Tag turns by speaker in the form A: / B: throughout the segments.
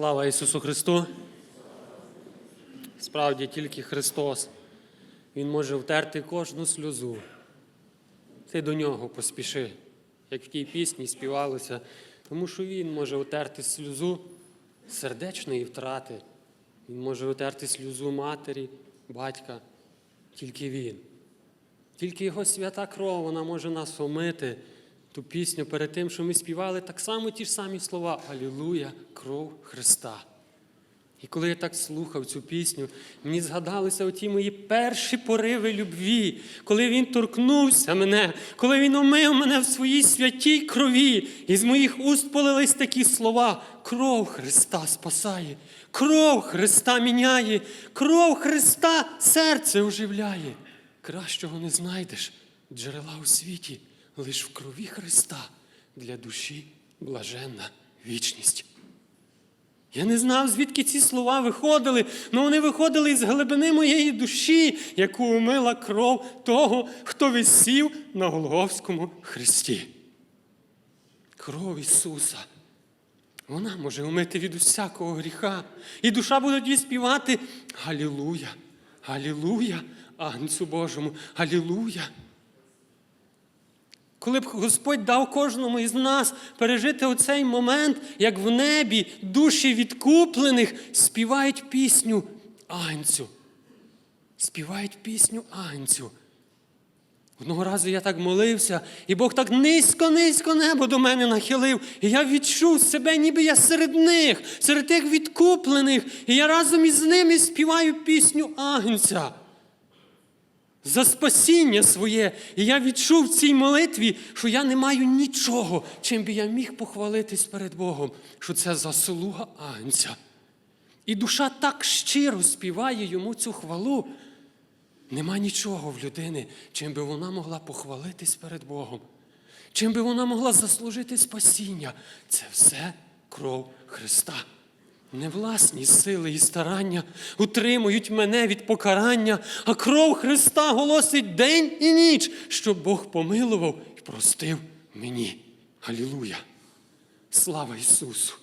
A: Слава Ісусу Христу! Справді тільки Христос. Він може втерти кожну сльозу. Ти до нього поспіши, як в тій пісні співалося, тому що Він може утерти сльозу сердечної втрати. Він може утерти сльозу матері, батька. Тільки Він. Тільки Його свята кров, вона може нас омити. Ту пісню перед тим, що ми співали, так само ті ж самі слова Алілуя, кров Христа. І коли я так слухав цю пісню, мені згадалися оті мої перші пориви любві, коли він торкнувся мене, коли він омив мене в своїй святій крові, і з моїх уст полились такі слова: кров Христа спасає, кров Христа міняє, кров Христа серце оживляє. Кращого не знайдеш джерела у світі, лиш в крові Христа для душі блаженна вічність. Я не знав, звідки ці слова виходили, але вони виходили із глибини моєї душі, яку умила кров того, хто висів на Голговському хресті. Кров Ісуса. Вона може умити від усякого гріха. І душа буде тоді співати Галілуя, Галілуя, Агнцю Божому, Галілуя. Коли б Господь дав кожному із нас пережити оцей момент, як в небі душі відкуплених співають пісню Агнцю. Співають пісню Агнцю. Одного разу я так молився, і Бог так низько-низько небо до мене нахилив. І я відчув себе, ніби я серед них, серед тих відкуплених. І я разом із ними співаю пісню Агнця за спасіння своє. І я відчув в цій молитві, що я не маю нічого, чим би я міг похвалитись перед Богом, що це заслуга Агнця. І душа так щиро співає йому цю хвалу. Нема нічого в людини, чим би вона могла похвалитись перед Богом, чим би вона могла заслужити спасіння. Це все кров Христа. Не власні сили і старання утримують мене від покарання, а кров Христа голосить день і ніч, щоб Бог помилував і простив мені. Алілуя! Слава Ісусу!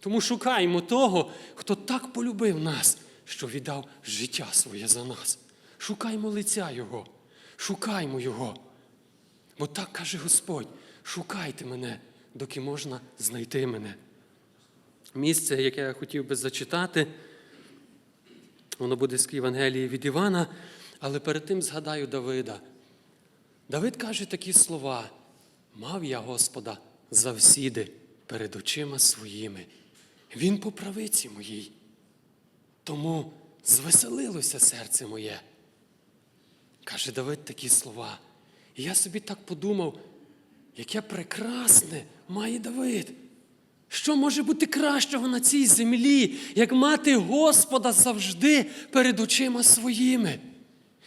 A: Тому шукаємо того, хто так полюбив нас, що віддав життя своє за нас. Шукаймо лиця Його, шукаймо Його. Бо так каже Господь: шукайте мене, доки можна знайти мене. Місце, яке я хотів би зачитати, воно буде з Євангелії від Івана, але перед тим згадаю Давида. Давид каже такі слова: мав я Господа завсіди перед очима своїми. Він по правиці моїй. Тому звеселилося серце моє. Каже Давид такі слова. І я собі так подумав, яке прекрасне має Давид. Що може бути кращого на цій землі, як мати Господа завжди перед очима своїми,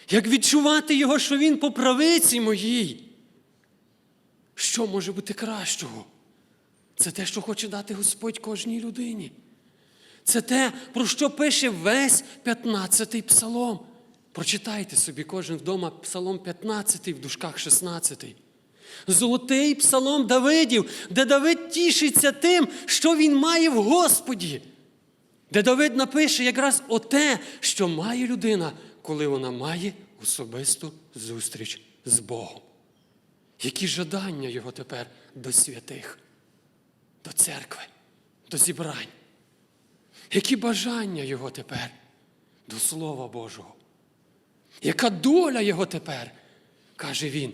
A: як відчувати Його, що Він по правиці моїй? Що може бути кращого? Це те, що хоче дати Господь кожній людині. Це те, про що пише весь 15-й псалом. Прочитайте собі кожен вдома псалом 15 в дужках 16. Золотий псалом Давидів, де Давид тішиться тим, що він має в Господі. Де Давид напише якраз оте, що має людина, коли вона має особисту зустріч з Богом. Які жадання його тепер до святих, до церкви, до зібрань? Які бажання його тепер до Слова Божого? Яка доля його тепер? каже він,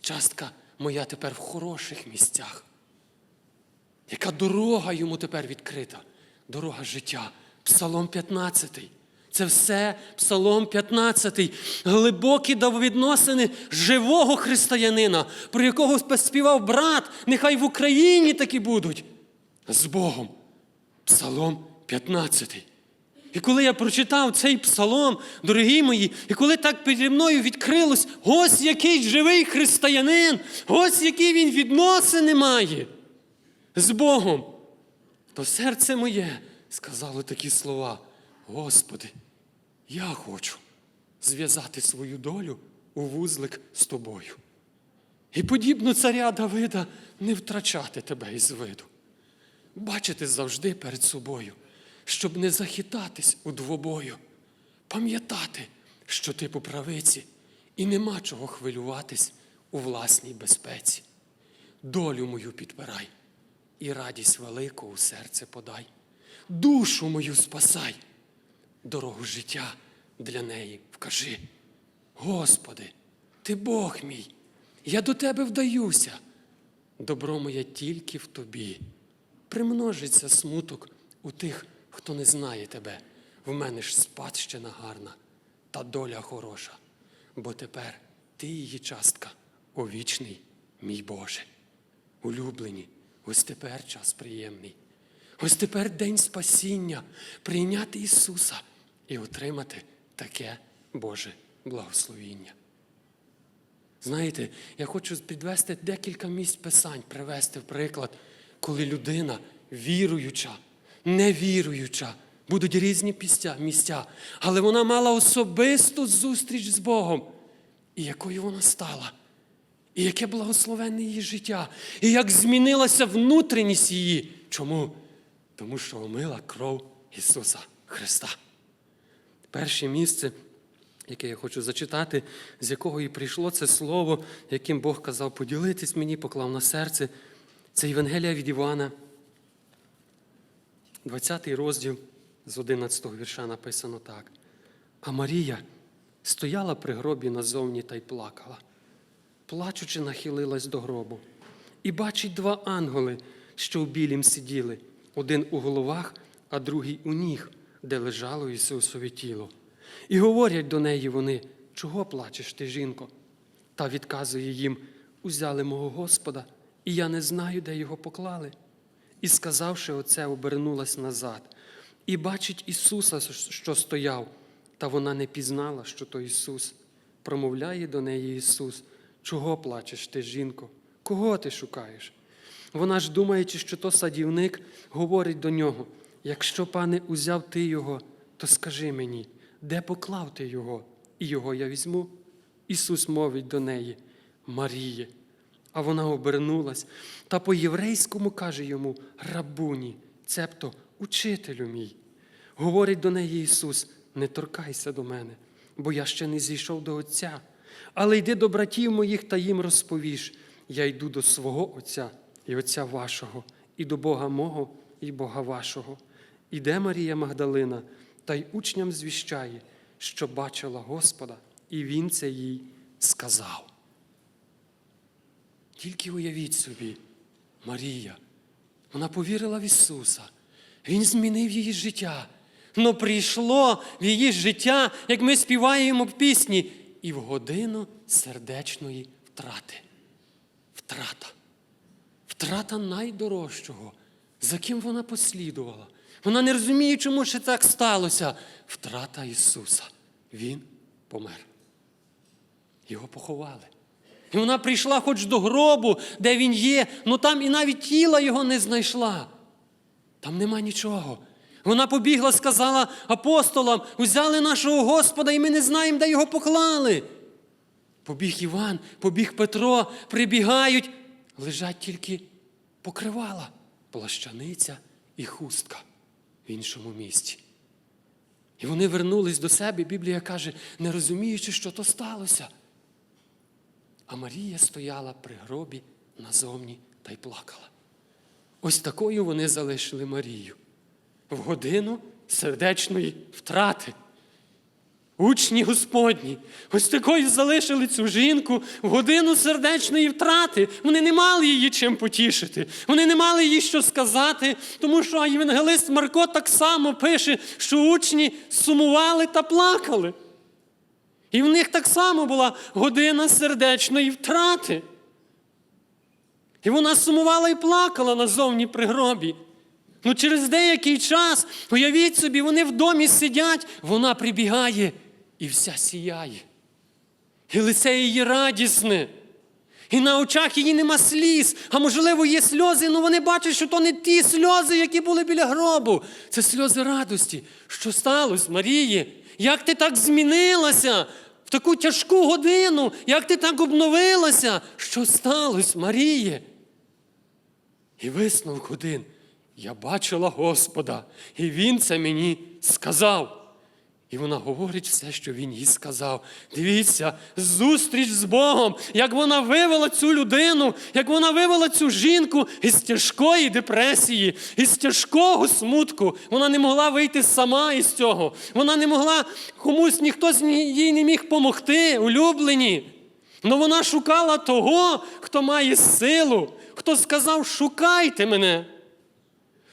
A: частка моя тепер в хороших місцях. Яка дорога йому тепер відкрита? Дорога життя. Псалом 15. Це все Псалом 15. Глибокі відносини живого християнина, про якого співав брат, нехай в Україні такі будуть. З Богом. Псалом 15. І коли я прочитав цей псалом, дорогі мої, і коли так переді мною відкрилось, ось який живий християнин, ось які він відносини має з Богом, то серце моє сказало такі слова: Господи, я хочу зв'язати свою долю у вузлик з тобою. І подібно царя Давида не втрачати тебе із виду. бачити завжди перед собою, щоб не захитатись у двобою, пам'ятати, що ти по правиці, і нема чого хвилюватись у власній безпеці. Долю мою підпирай, і радість велику у серце подай, душу мою спасай, дорогу життя для неї вкажи. Господи, ти Бог мій, я до тебе вдаюся. Добро моє тільки в тобі. Примножиться смуток у тих, хто не знає тебе. В мене ж спадщина гарна та доля хороша, бо тепер ти її частка, о вічний, мій Боже. Улюблені, ось тепер час приємний. Ось тепер день спасіння, прийняти Ісуса і отримати таке Боже благословіння. Знаєте, я хочу підвести декілька місць писань, привести в приклад, коли людина віруюча, невіруюча, будуть різні місця, але вона мала особисту зустріч з Богом. І якою вона стала? І яке благословенне її життя, і як змінилася внутрішність її. Чому? Тому що омила кров Ісуса Христа. Перше місце, яке я хочу зачитати, з якого і прийшло це слово, яким Бог казав поділитись мені, поклав на серце. Це Євангелія від Івана, 20 розділ з 11 вірша написано так. А Марія стояла при гробі назовні та й плакала, плачучи, нахилилась до гробу. І бачить два ангели, що в білім сиділи, один у головах, а другий у ніг, де лежало Ісусове тіло. І говорять до неї вони, чого плачеш ти, жінко? Та відказує їм, узяли мого Господа, і я не знаю, де його поклали. І, сказавши оце, обернулась назад, і бачить Ісуса, що стояв, та вона не пізнала, що то Ісус. Промовляє до неї Ісус, чого плачеш ти, жінко? Кого ти шукаєш? Вона ж, думаючи, що то садівник, говорить до нього: якщо, пане, узяв ти його, то скажи мені, де поклав ти його, і його я візьму. Ісус мовить до неї, Маріє. А вона обернулась та по-єврейському каже йому рабуні, цебто учителю мій. Говорить до неї Ісус: не торкайся до мене, бо я ще не зійшов до Отця. Але йди до братів моїх та їм розповіш. Я йду до свого Отця і Отця вашого, і до Бога мого, і Бога вашого. Іде Марія Магдалина та й учням звіщає, що бачила Господа, і Він це їй сказав. Тільки уявіть собі, Марія, вона повірила в Ісуса. Він змінив її життя. Но прийшло в її життя, як ми співаємо в пісні, і в годину сердечної втрати. Втрата. Втрата найдорожчого, за ким вона послідувала. Вона не розуміє, чому ще так сталося. Втрата Ісуса. Він помер. Його поховали. І вона прийшла хоч до гробу, де він є, але там і навіть тіла його не знайшла. Там нема нічого. Вона побігла, сказала апостолам, узяли нашого Господа, і ми не знаємо, де його поклали. Побіг Іван, побіг Петро, прибігають, лежать тільки покривала, плащаниця і хустка в іншому місці. І вони вернулись до себе, Біблія каже, не розуміючи, що то сталося. А Марія стояла при гробі назовні та й плакала. Ось такою вони залишили Марію в годину сердечної втрати. Учні Господні, ось такою залишили цю жінку в годину сердечної втрати. Вони не мали її чим потішити, вони не мали їй що сказати, тому що євангелист Марко так само пише, що учні сумували та плакали. І в них так само була година сердечної втрати. І вона сумувала і плакала назовні при гробі. Ну, через деякий час, уявіть собі, вони в домі сидять, вона прибігає і вся сіяє. І лице її радісне. І на очах її нема сліз, а можливо, є сльози, але вони бачать, що то не ті сльози, які були біля гробу. Це сльози радості. Що сталося, Марії? Як ти так змінилася в таку тяжку годину? Як ти так обновилася? Що сталося, Маріє? І висновок один. я бачила Господа, і Він це мені сказав. І вона говорить все, що він їй сказав. Дивіться, зустріч з Богом, як вона вивела цю людину, як вона вивела цю жінку із тяжкої депресії, із тяжкого смутку. Вона не могла вийти сама із цього. Вона не могла комусь, ніхто їй не міг помогти, улюблені. Але вона шукала того, хто має силу, хто сказав: шукайте мене.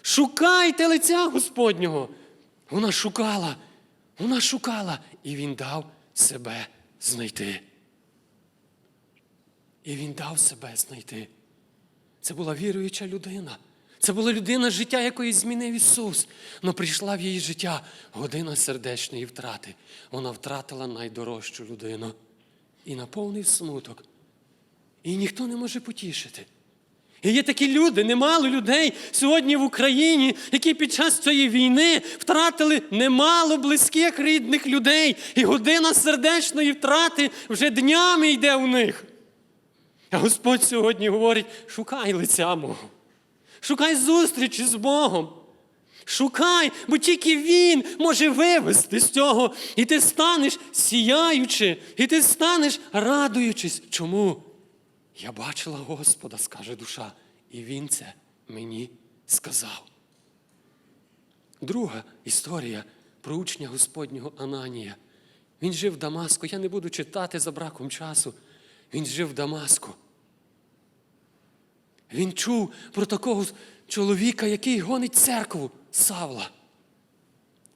A: Шукайте лиця Господнього. Вона шукала, вона шукала, і він дав себе знайти. І він дав себе знайти. Це була віруюча людина. Це була людина, життя якої змінив Ісус. Но прийшла в її життя година сердечної втрати. Вона втратила найдорожчу людину і наповнив смуток. І ніхто не може потішити. І є такі люди, немало людей сьогодні в Україні, які під час цієї війни втратили немало близьких рідних людей. І година сердечної втрати вже днями йде у них. А Господь сьогодні говорить: шукай лиця мого, шукай зустрічі з Богом. Шукай, бо тільки Він може вивести з цього, і ти станеш сіяючи, і ти станеш радуючись. Чому? Я бачила Господа, скаже душа, і Він це мені сказав. Друга історія про учня Господнього Ананія. Він жив в Дамаску. Я не буду читати за браком часу. Він жив в Дамаску. Він чув про такого чоловіка, який гонить церкву Савла.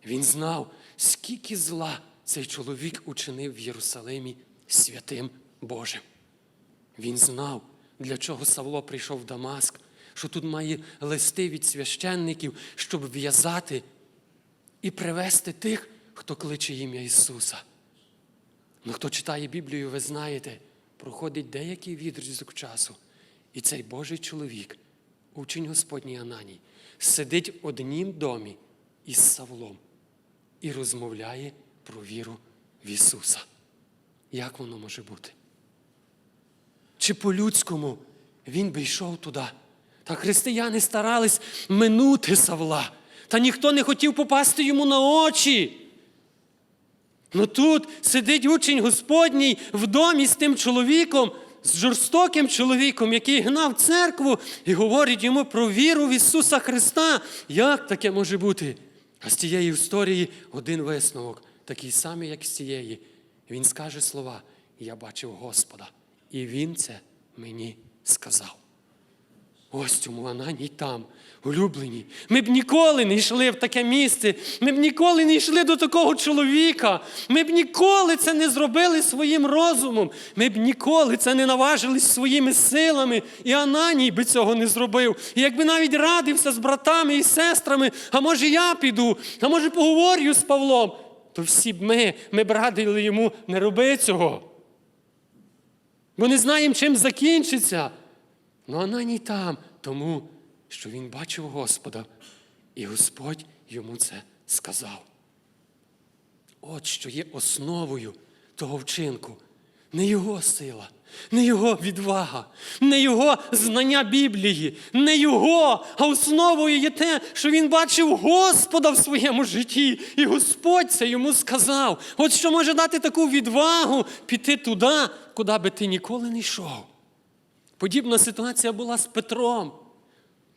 A: Він знав, скільки зла цей чоловік учинив в Єрусалимі святим Божим. Він знав, для чого Савло прийшов в Дамаск, що тут має листи від священників, щоб в'язати і привести тих, хто кличе ім'я Ісуса. Ну, хто читає Біблію, ви знаєте, проходить деякий відрізок часу. І цей Божий чоловік, учень Господній Ананій, сидить в однім домі із Савлом і розмовляє про віру в Ісуса. Як воно може бути? Чи по-людському він би йшов туди? Та християни старались минути Савла, та ніхто не хотів попасти йому на очі. Ну тут сидить учень Господній в домі з тим чоловіком, з жорстоким чоловіком, який гнав церкву і говорить йому про віру в Ісуса Христа. Як таке може бути? А з цієї історії один висновок, такий самий, як з цієї. Він скаже слова: Я бачив Господа, і Він це мені сказав. Ось цьому Ананій там, улюблені. Ми б ніколи не йшли в таке місце. Ми б ніколи не йшли до такого чоловіка. Ми б ніколи це не зробили своїм розумом. Ми б ніколи це не наважились своїми силами. І Ананій би цього не зробив. І якби навіть радився з братами і сестрами, а може я піду, а може поговорю з Павлом, то всі б ми, ми б радили йому не роби цього. Бо не знаємо, чим закінчиться. Ну Ананій там, тому що він бачив Господа, і Господь йому це сказав. От що є основою того вчинку. Не його сила, не його відвага, не його знання Біблії, не його, а основою є те, що він бачив Господа в своєму житті, і Господь це йому сказав. От що може дати таку відвагу піти туди, куди би ти ніколи не йшов. Подібна ситуація була з Петром.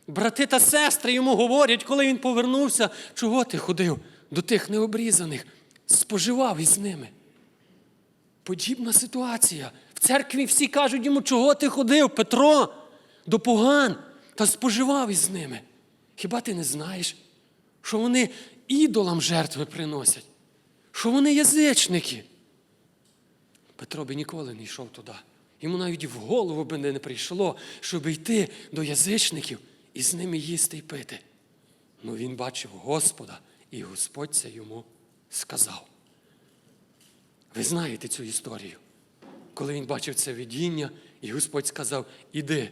A: Брати та сестри йому говорять, коли він повернувся, чого ти ходив до тих необрізаних, споживав із ними. Подібна ситуація. В церкві всі кажуть йому, чого ти ходив, Петро, до поган та споживав із ними. Хіба ти не знаєш, що вони ідолам жертви приносять, що вони язичники? Петро би ніколи не йшов туди. Йому навіть в голову би не прийшло, щоб йти до язичників і з ними їсти й пити. Ну він бачив Господа, і Господь це йому сказав. Ви знаєте цю історію, коли він бачив це видіння, і Господь сказав: Іди,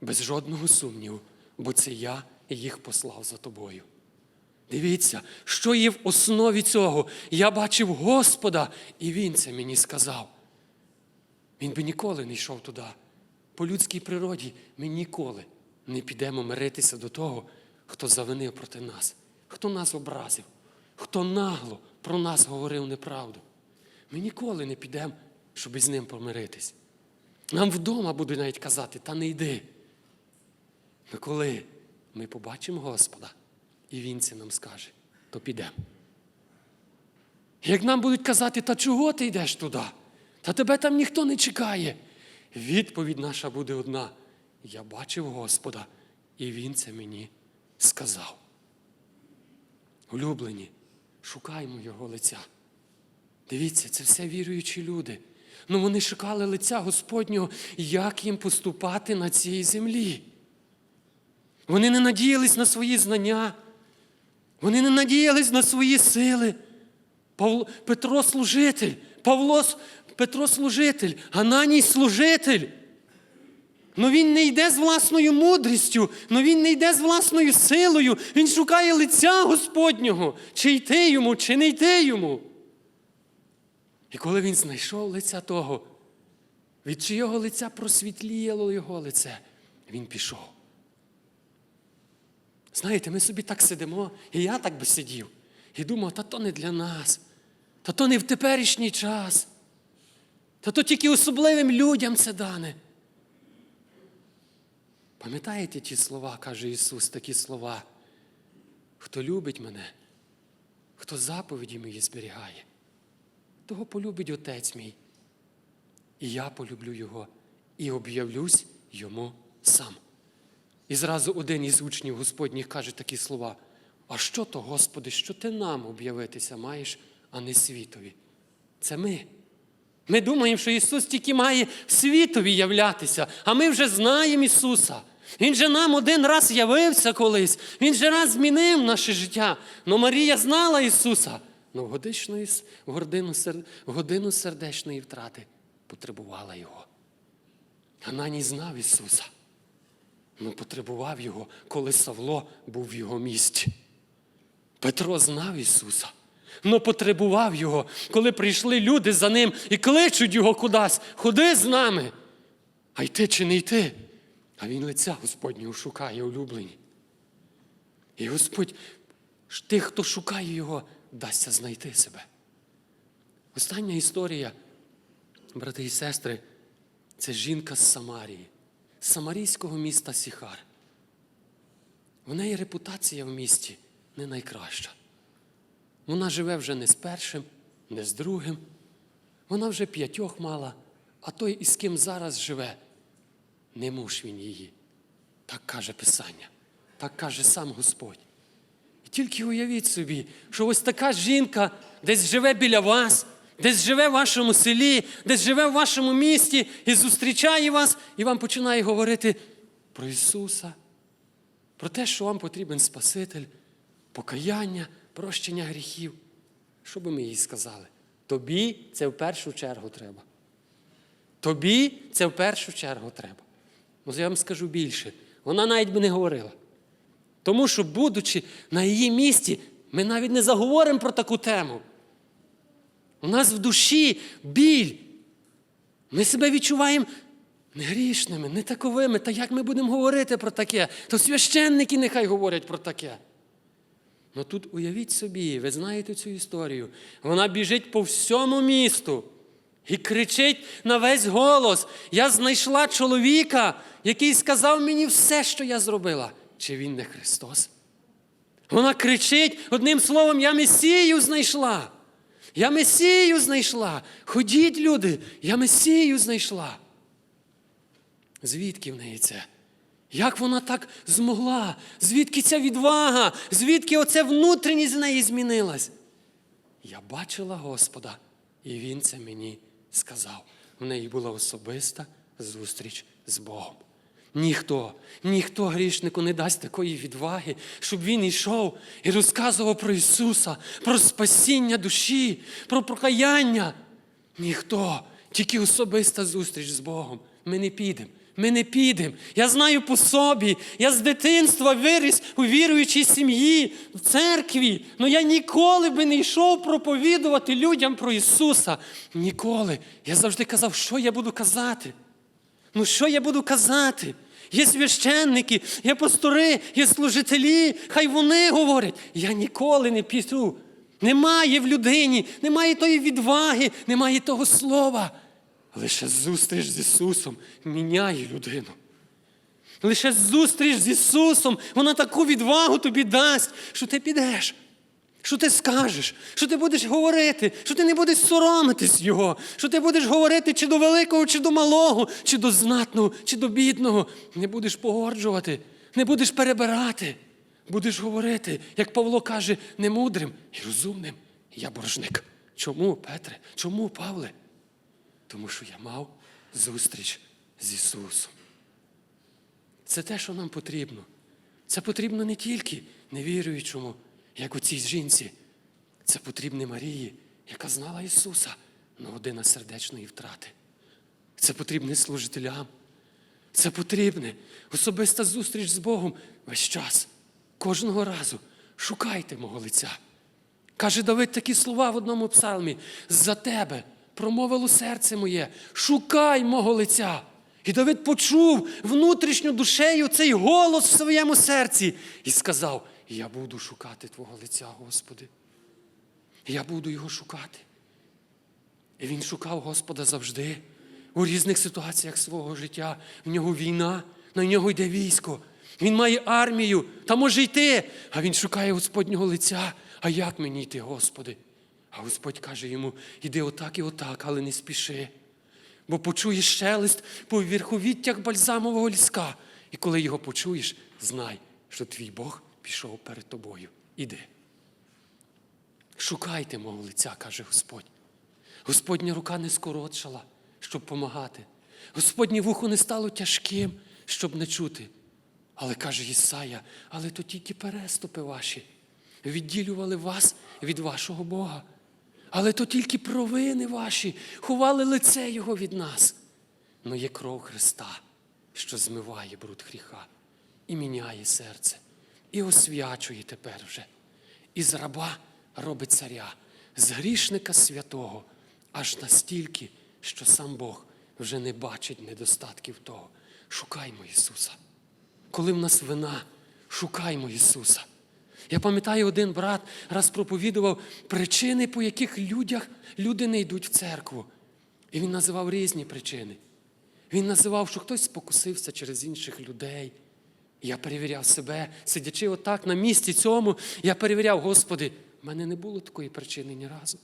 A: без жодного сумніву, бо це я їх послав за тобою. Дивіться, що є в основі цього. Я бачив Господа, і Він це мені сказав. Він би ніколи не йшов туди. По людській природі ми ніколи не підемо миритися до того, хто завинив проти нас, хто нас образив, хто нагло про нас говорив неправду. Ми ніколи не підемо, щоб із ним помиритись. Нам вдома будуть навіть казати, та не йди. Но коли ми побачимо Господа, і Він це нам скаже, то підемо. Як нам будуть казати, та чого ти йдеш туди? Та тебе там ніхто не чекає. Відповідь наша буде одна. Я бачив Господа, і Він це мені сказав. Улюблені, шукаймо Його лиця. Дивіться, це все віруючі люди. Ну вони шукали лиця Господнього, як їм поступати на цій землі. Вони не надіялись на свої знання, вони не надіялись на свої сили. Павло, Петро служитель, Павло Петро служитель, Ананій служитель. Ну він не йде з власною мудрістю, ну він не йде з власною силою. Він шукає лиця Господнього, чи йти йому, чи не йти йому. І коли він знайшов лиця того, від чийого лиця просвітліло його лице, він пішов. Знаєте, ми собі так сидимо, і я так би сидів, і думав, та то не для нас, та то не в теперішній час, та то тільки особливим людям це дане. Пам'ятаєте ті слова, каже Ісус, такі слова? Хто любить мене, хто заповіді мої зберігає, того полюбить Отець мій. І я полюблю Його і об'явлюсь йому сам. І зразу один із учнів Господніх каже такі слова: А що то, Господи, що ти нам об'явитися маєш, а не світові? Це ми. Ми думаємо, що Ісус тільки має світові являтися, а ми вже знаємо Ісуса. Він же нам один раз явився колись, Він же раз змінив наше життя. Но Марія знала Ісуса, але в годину, в годину сердечної втрати потребувала Його. Ананій знав Ісуса, але потребував Його, коли Савло був в його місті. Петро знав Ісуса, але потребував Його, коли прийшли люди за ним і кличуть його кудись. Ходи з нами. А йти чи не йти? А він лиця Господнього шукає, улюблені. І Господь тих, хто шукає його, дасться знайти себе. Остання історія, брати і сестри, це жінка з Самарії, з самарійського міста Сіхар. В неї репутація в місті не найкраща. Вона живе вже не з першим, не з другим. Вона вже п'ятьох мала, а той, із ким зараз живе, не муж він її. Так каже Писання, так каже сам Господь. І тільки уявіть собі, що ось така жінка десь живе біля вас, десь живе в вашому селі, десь живе в вашому місті і зустрічає вас, і вам починає говорити про Ісуса, про те, що вам потрібен Спаситель, покаяння, прощення гріхів. Що би ми їй сказали? Тобі це в першу чергу треба. Тобі це в першу чергу треба. Ну, я вам скажу більше. Вона навіть би не говорила. Тому що, будучи на її місці, ми навіть не заговоримо про таку тему. У нас в душі біль. Ми себе відчуваємо не грішними, не таковими. Та як ми будемо говорити про таке? То священники нехай говорять про таке. Ну тут уявіть собі, ви знаєте цю історію. Вона біжить по всьому місту і кричить на весь голос: Я знайшла чоловіка, який сказав мені все, що я зробила. Чи він не Христос? Вона кричить одним словом: Я Месію знайшла. Я Месію знайшла. Ходіть, люди, я Месію знайшла. Звідки в неї це? Як вона так змогла? Звідки ця відвага? Звідки оце внутрішність з неї змінилась? Я бачила Господа, і Він це мені сказав. В неї була особиста зустріч з Богом. Ніхто, ніхто грішнику не дасть такої відваги, щоб він йшов і розказував про Ісуса, про спасіння душі, про покаяння. Ніхто, тільки особиста зустріч з Богом. Ми не підемо. Ми не підемо. Я знаю по собі. Я з дитинства виріс у віруючій сім'ї, в церкві. але я ніколи би не йшов проповідувати людям про Ісуса. Ніколи. Я завжди казав, що я буду казати. Ну що я буду казати? Є священники, є пастори, є служителі. Хай вони говорять. Я ніколи не піду. Немає в людині, немає тої відваги, немає того слова. Лише зустріч з Ісусом міняє людину. Лише зустріч з Ісусом, вона таку відвагу тобі дасть, що ти підеш, що ти скажеш, що ти будеш говорити, що ти не будеш соромитись Його, що ти будеш говорити чи до великого, чи до малого, чи до знатного, чи до бідного. Не будеш погоджувати, не будеш перебирати. Будеш говорити, як Павло каже, не мудрим і розумним. Я боржник. Чому, Петре? Чому, Павле? Тому що я мав зустріч з Ісусом. Це те, що нам потрібно. Це потрібно не тільки невіруючому, як у цій жінці. Це потрібно Марії, яка знала Ісуса на година сердечної втрати. Це потрібне служителям. Це потрібне особиста зустріч з Богом весь час, кожного разу. Шукайте мого лиця. Каже Давид такі слова в одному псалмі: за тебе промовило серце моє, шукай мого лиця. І Давид почув внутрішню душею цей голос в своєму серці і сказав: Я буду шукати Твого лиця, Господи. Я буду його шукати. І він шукав Господа завжди, у різних ситуаціях свого життя. В нього війна, на нього йде військо. Він має армію, та може йти. А він шукає Господнього лиця. А як мені йти, Господи? А Господь каже йому: іди отак і отак, але не спіши. Бо почуєш шелест по верховіттях бальзамового ліска. І коли його почуєш, знай, що твій Бог пішов перед тобою. Іди. Шукайте мого лиця, каже Господь. Господня рука не скоротшала, щоб помагати. Господнє вухо не стало тяжким, щоб не чути. Але каже Ісая, але то тільки переступи ваші, відділювали вас від вашого Бога. Але то тільки провини ваші, ховали лице Його від нас. Но є кров Христа, що змиває бруд гріха і міняє серце, і освячує тепер вже. І з раба робить царя, з грішника святого, аж настільки, що сам Бог вже не бачить недостатків того. Шукаймо Ісуса. Коли в нас вина, шукаймо Ісуса. Я пам'ятаю, один брат раз проповідував причини, по яких людях люди не йдуть в церкву. І він називав різні причини. Він називав, що хтось спокусився через інших людей. Я перевіряв себе, сидячи отак на місці цьому, я перевіряв, Господи, в мене не було такої причини ні разу.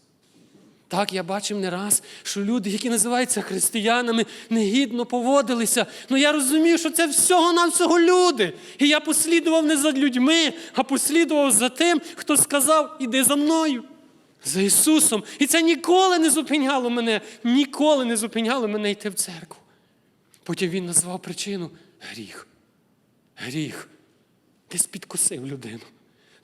A: Так, я бачив не раз, що люди, які називаються християнами, негідно поводилися. Ну я розумів, що це всього-навсього люди. І я послідував не за людьми, а послідував за тим, хто сказав, іди за мною. За Ісусом. І це ніколи не зупиняло мене, ніколи не зупиняло мене йти в церкву. Потім він назвав причину гріх. Гріх. Десь підкусив людину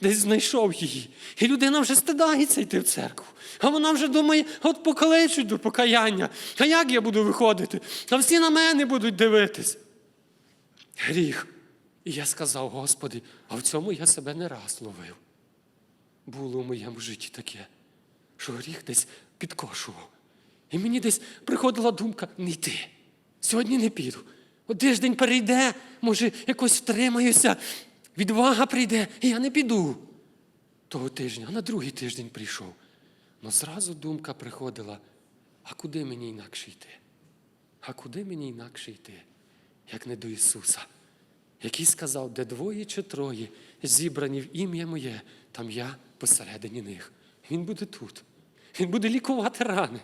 A: десь знайшов її. І людина вже стидається йти в церкву. А вона вже думає, от покалечуть до покаяння. А як я буду виходити? А всі на мене будуть дивитись. Гріх. І я сказав, Господи, а в цьому я себе не раз ловив. Було в моєму житті таке, що гріх десь підкошував. І мені десь приходила думка не йти. Сьогодні не піду. От тиждень перейде, може, якось втримаюся, відвага прийде, і я не піду того тижня, а на другий тиждень прийшов. Но зразу думка приходила: а куди мені інакше йти? А куди мені інакше йти, як не до Ісуса, який сказав, де двоє чи троє зібрані в ім'я моє, там я посередині них. Він буде тут. Він буде лікувати рани.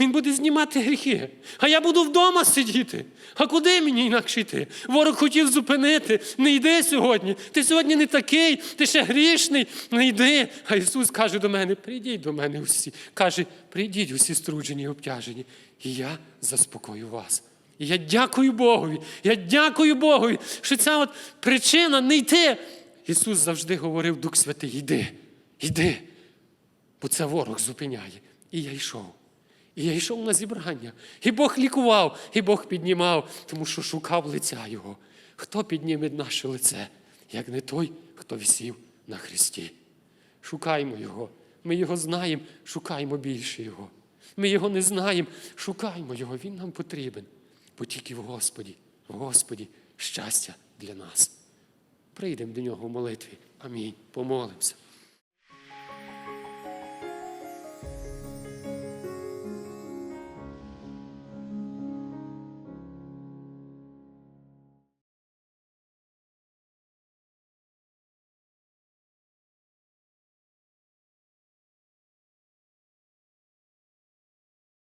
A: Він буде знімати гріхи. А я буду вдома сидіти. А куди мені інакше йти? Ворог хотів зупинити. Не йди сьогодні. Ти сьогодні не такий, ти ще грішний. Не йди. А Ісус каже до мене: прийдіть до мене усі. Каже, прийдіть усі струджені і обтяжені. І я заспокою вас. І я дякую Богові. Я дякую Богові, що ця от причина не йти. Ісус завжди говорив, Дух Святий, йди, йди. Бо це ворог зупиняє. І я йшов. І я йшов на зібрання. І Бог лікував, і Бог піднімав, тому що шукав лиця Його. Хто підніме наше лице, як не той, хто висів на Христі? Шукаймо Його. Ми Його знаємо, шукаймо більше Його. Ми Його не знаємо, шукаймо Його, Він нам потрібен. Бо тільки в Господі, в Господі щастя для нас. Прийдемо до нього в молитві. Амінь. Помолимося.